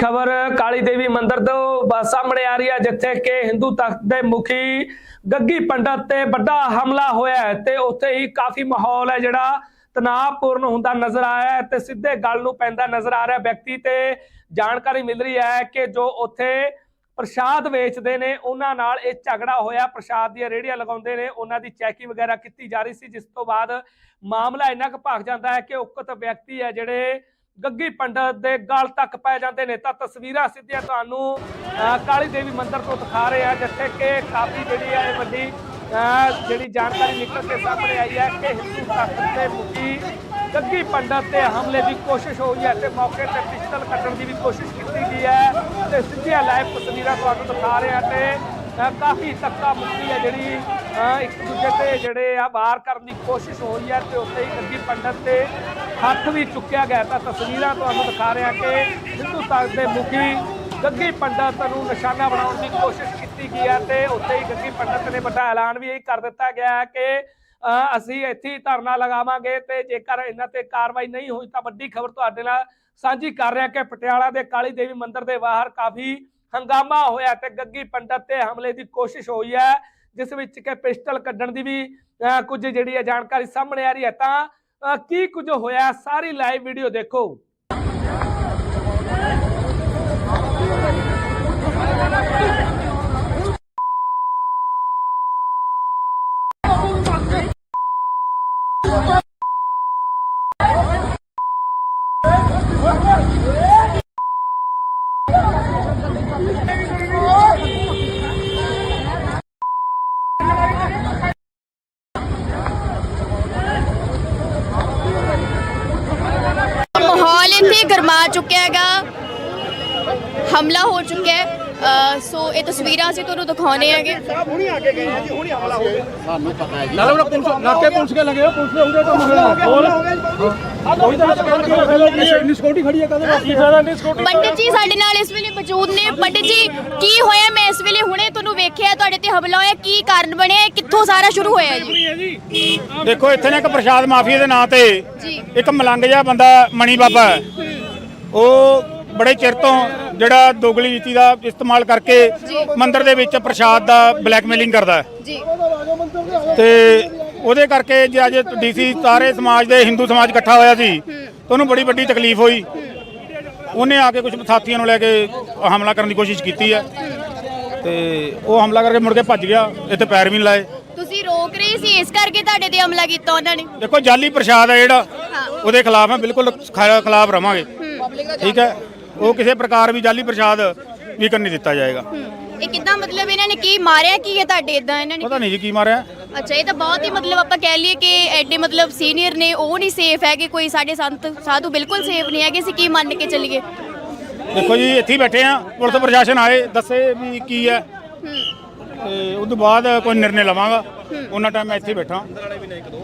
ਖਬਰ ਕਾਲੀ ਦੇਵੀ ਮੰਦਿਰ ਤੋਂ ਸਾਹਮਣੇ ਆ ਰਹੀ ਹੈ, ਜਿੱਥੇ ਕਿ ਹਿੰਦੂ ਤਖਤ ਦੇ ਮੁਖੀ ਗੱਗੀ ਪੰਡਤ ਤੇ ਵੱਡਾ ਹਮਲਾ ਹੋਇਆ ਤੇ ਉੱਥੇ ਹੀ ਕਾਫੀ ਮਾਹੌਲ ਹੈ ਜਿਹੜਾ ਤਣਾਅਪੂਰਨ ਹੁੰਦਾ ਨਜ਼ਰ ਆਇਆ ਤੇ ਸਿੱਧੇ ਗੱਲ ਨੂੰ ਪੈਂਦਾ ਨਜ਼ਰ ਆ ਰਿਹਾ ਵਿਅਕਤੀ ਤੇ ਜਾਣਕਾਰੀ ਮਿਲ ਰਹੀ ਹੈ ਕਿ ਜੋ ਉੱਥੇ ਪ੍ਰਸ਼ਾਦ ਵੇਚਦੇ ਨੇ, ਉਹਨਾਂ ਨਾਲ ਇਹ ਝਗੜਾ ਹੋਇਆ। ਪ੍ਰਸ਼ਾਦ ਦੀਆਂ ਰੇੜੀਆਂ ਲਗਾਉਂਦੇ ਨੇ, ਉਹਨਾਂ ਦੀ ਚੈਕਿੰਗ ਵਗੈਰਾ ਕੀਤੀ ਜਾ ਰਹੀ ਸੀ, ਜਿਸ ਤੋਂ ਬਾਅਦ ਮਾਮਲਾ ਇੰਨਾ ਕੁ ਭਖ ਜਾਂਦਾ ਹੈ ਕਿ ਉਕਤ ਵਿਅਕਤੀ ਹੈ ਜਿਹੜੇ ਗੱਗੀ ਪੰਡਤ ਦੇ ਗਲ ਤੱਕ ਪੈ ਜਾਂਦੇ ਨੇ। ਤਾਂ ਤਸਵੀਰਾਂ ਸਿੱਧੀਆਂ ਤੁਹਾਨੂੰ ਅਹ, ਕਾਲੀ ਦੇਵੀ ਮੰਦਿਰ ਤੋਂ ਦਿਖਾ ਰਹੇ ਆ ਜਿੱਥੇ ਕਿ ਕਾਫੀ ਜਿਹੜੀ ਹੈ ਵੱਡੀ ਅਹ, ਜਿਹੜੀ ਜਾਣਕਾਰੀ ਨਿਕਲ ਕੇ ਸਾਹਮਣੇ ਆਈ ਹੈ ਕਿ ਹਿੰਦੂ ਤਖਤ ਦੇ ਮੁਖੀ ਗੱਗੀ ਪੰਡਤ ਤੇ ਹਮਲੇ ਦੀ ਕੋਸ਼ਿਸ਼ ਹੋਈ ਹੈ ਤੇ ਮੌਕੇ ਤੇ ਪਿਸਤਲ ਕੱਢਣ ਦੀ ਵੀ ਕੋਸ਼ਿਸ਼ ਕੀਤੀ ਗਈ ਹੈ ਤੇ ਸਿੱਧੀਆਂ ਲਾਈਵ ਤਸਵੀਰਾਂ ਤੁਹਾਨੂੰ ਦਿਖਾ ਰਹੇ ਆ ਤੇ ਕਾਫੀ ਧੱਕਾ ਮੁੱਕੀ ਹੈ ਜਿਹੜੀ ਇੱਕ ਦੂਜੇ ਤੇ ਜਿਹੜੇ ਆ ਵਾਰ ਕਰਨ ਦੀ ਕੋਸ਼ਿਸ਼ ਹੋਈ ਹੈ ਤੇ ਉੱਥੇ ਹੀ ਗੱਗੀ ਪੰਡਤ ਤੇ ਹੱਥ ਵੀ ਚੁੱਕਿਆ ਗਿਆ। ਤਾਂ ਤਸਵੀਰਾਂ ਤੁਹਾਨੂੰ ਦਿਖਾ ਰਿਹਾ ਕਿ ਹਿੰਦੂ ਦੇ ਮੁਖੀ ਗੱਗੀ ਪੰਡਤ ਨੂੰ ਨਿਸ਼ਾਨਾ ਬਣਾਉਣ ਦੀ ਕੋਸ਼ਿਸ਼ ਕੀਤੀ ਗਈ ਹੈ ਤੇ ਉੱਥੇ ਹੀ ਗੱਗੀ ਪੰਡਤ ਨੇ ਵੱਡਾ ਐਲਾਨ ਵੀ ਇਹ ਕਰ ਦਿੱਤਾ ਗਿਆ ਹੈ ਕਿ ਅਹ, ਅਸੀਂ ਇੱਥੇ ਧਰਨਾ ਲਗਾਵਾਂਗੇ ਤੇ ਜੇਕਰ ਇਹਨਾਂ ਤੇ ਕਾਰਵਾਈ ਨਹੀਂ ਹੋਈ ਤਾਂ ਵੱਡੀ ਖਬਰ ਤੁਹਾਡੇ ਨਾਲ ਸਾਂਝੀ ਕਰ ਰਿਹਾ ਕਿ ਪਟਿਆਲਾ ਦੇ ਕਾਲੀ ਦੇਵੀ ਮੰਦਿਰ ਦੇ ਬਾਹਰ ਕਾਫੀ ਹੰਗਾਮਾ ਹੋਇਆ ਤੇ ਗੱਗੀ ਪੰਡਤ ਤੇ ਹਮਲੇ ਦੀ ਕੋਸ਼ਿਸ਼ ਹੋਈ ਹੈ ਜਿਸ ਵਿੱਚ ਕਿ ਪਿਸਟਲ ਕੱਢਣ ਦੀ ਵੀ ਅਹ, ਕੁਝ ਜਿਹੜੀ ਹੈ ਜਾਣਕਾਰੀ ਸਾਹਮਣੇ ਆ ਰਹੀ ਹੈ। ਤਾਂ ਅਹ, ਕੀ ਕੁਝ ਹੋਇਆ? ਸਾਰੀ ਲਾਈਵ ਵੀਡੀਓ ਦੇਖੋ। ਗਰਮਾ ਚੁੱਕਿਆ ਹੈਗਾ। ਹਮਲਾ ਹੋ ਚੁੱਕਿਆ ਹੈ। ਸੋ ਇਹ ਤਸਵੀਰਾਂ ਅਸੀਂ ਤੁਹਾਨੂੰ ਦਿਖਾਉਣੇ ਹੈਗੇ। ਨਾਲੇ ਉਹ ਪੁਲਿਸ ਨਾਕੇ ਪੁਲਿਸ ਕੇ ਲਗੇ ਹੋ ਪੁਲਿਸ ਦੇ ਉਹਦੇ ਤੋਂ ਮੁਗਲ ਹੋਰ ਕੋਈ ਤਾਂ ਇੰਨੀ ਸਿਕਿਉਰਿਟੀ ਖੜੀ ਹੈ ਕਦੇ ਵਾਸਤੇ ਫਾਇਦਾ ਨਹੀਂ ਸਿਕਿਉਰਿਟੀ ਪੰਡਿਤ ਜੀ ਸਾਡੇ ਨਾਲ ਇਸ ਵੇਲੇ ਮੌਜੂਦ ਨੇ। ਪੰਡਿਤ ਜੀ ਕੀ ਹੋਇਆ? ਮੈਂ ਇਸ ਵੇਲੇ ਹੁਣੇ ਤੁਹਾਨੂੰ ਵੇਖਿਆ ਤੁਹਾਡੇ ਤੇ ਹਮਲਾ ਹੋਇਆ। ਕੀ ਕਾਰਨ ਬਣਿਆ? ਕਿੱਥੋਂ ਸਾਰਾ ਸ਼ੁਰੂ ਹੋਇਆ ਜੀ? ਦੇਖੋ ਇੱਥੇ ਨੇ ਇੱਕ ਪ੍ਰਸ਼ਾਦ ਮਾਫੀਆ ਦੇ ਨਾਂ ਤੇ ਜੀ। ਇੱਕ ਮਲੰਗ ਜਿਹਾ ਬੰਦਾ ਮਣੀ ਬਾਬਾ। ਉਹ ਬੜੇ ਚਿਰ ਤੋਂ ਜਿਹੜਾ ਦੋਗਲੀ ਨੀਤੀ ਦਾ ਇਸਤੇਮਾਲ ਕਰਕੇ ਮੰਦਿਰ ਦੇ ਵਿੱਚ ਪ੍ਰਸ਼ਾਦ ਦਾ ਬਲੈਕਮੇਲਿੰਗ ਕਰਦਾ ਹੈ। ਜੀ। ਤੇ ਉਹਦੇ ਕਰਕੇ ਜੇ ਅੱਜ ਡੀਸੀ ਸਾਰੇ ਸਮਾਜ ਦੇ ਹਿੰਦੂ ਸਮਾਜ ਇਕੱਠਾ ਹੋਇਆ ਸੀ ਤੇ ਉਹਨੂੰ ਬੜੀ ਵੱਡੀ ਤਕਲੀਫ ਹੋਈ। ਉਹਨੇ ਆ ਕੇ ਕੁਝ ਸਾਥੀਆਂ ਨੂੰ ਲੈ ਕੇ ਹਮਲਾ ਕਰਨ ਦੀ ਕੋਸ਼ਿਸ਼ ਕੀਤੀ ਹੈ। ਤੇ ਉਹ ਹਮਲਾ ਕਰਕੇ ਮੁੜ ਕੇ ਭੱਜ ਗਿਆ ਇੱਥੇ ਪੈਰ ਵੀ ਨਹੀਂ ਲਾਏ। ਤੁਸੀਂ ਰੋਕ ਰਹੇ ਸੀ ਇਸ ਕਰਕੇ ਤੁਹਾਡੇ ਤੇ ਹਮਲਾ ਕੀਤਾ ਉਹਨਾਂ ਨੇ? ਦੇਖੋ ਜਾਲੀ ਪ੍ਰਸ਼ਾਦ ਹੈ ਜਿਹੜਾ। ਉਹਦੇ ਖਿਲਾਫ ਹੈ ਬਿਲਕੁਲ ਖਿਲਾਫ ਰਵਾਂਗੇ। ਠੀਕ ਹੈ। ਉਹ ਕਿਸੇ ਪ੍ਰਕਾਰ ਵੀ ਜਾਲੀ ਪ੍ਰਸ਼ਾਦ ਵਿਕਣ ਨਹੀਂ ਦਿੱਤਾ ਜਾਏਗਾ। ਇਹ ਕਿੱਦਾਂ ਮਤਲਬ ਇਹਨਾਂ ਨੇ ਕੀ ਮਾਰਿਆ ਕੀ ਹੈ ਤੁਹਾਡੇ ਇਦਾਂ ਇਹਨਾਂ ਨੇ ਪਤਾ ਨਹੀਂ ਜੀ ਕੀ ਮਾਰਿਆ। ਅੱਛਾ ਇਹ ਤਾਂ ਬਹੁਤ ਹੀ ਮਤਲਬ ਆਪਾਂ ਕਹਿ ਲਈਏ ਕਿ ਐਡੇ ਮਤਲਬ ਸੀਨੀਅਰ ਨੇ ਉਹ ਨਹੀਂ ਸੇਫ ਹੈਗੇ ਕੋਈ ਸਾਡੇ ਸੰਤ ਸਾਧੂ ਬਿਲਕੁਲ ਸੇਫ ਨਹੀਂ ਹੈਗੇ ਅਸੀਂ ਕੀ ਮੰਨ ਕੇ ਚੱਲੀਏ? ਦੇਖੋ ਜੀ ਇੱਥੇ ਹੀ ਬੈਠੇ ਆ ਪੁਲਿਸ ਪ੍ਰਸ਼ਾਸਨ ਆਏ ਦੱਸੇ ਵੀ ਕੀ ਹੈ। ਤੇ ਉਸ ਤੋਂ ਬਾਅਦ ਕੋਈ ਨਿਰਣੇ ਲਵਾਂਗਾ। ਉਹਨਾਂ ਟਾਈਮ ਮੈਂ ਇੱਥੇ ਬੈਠਾ।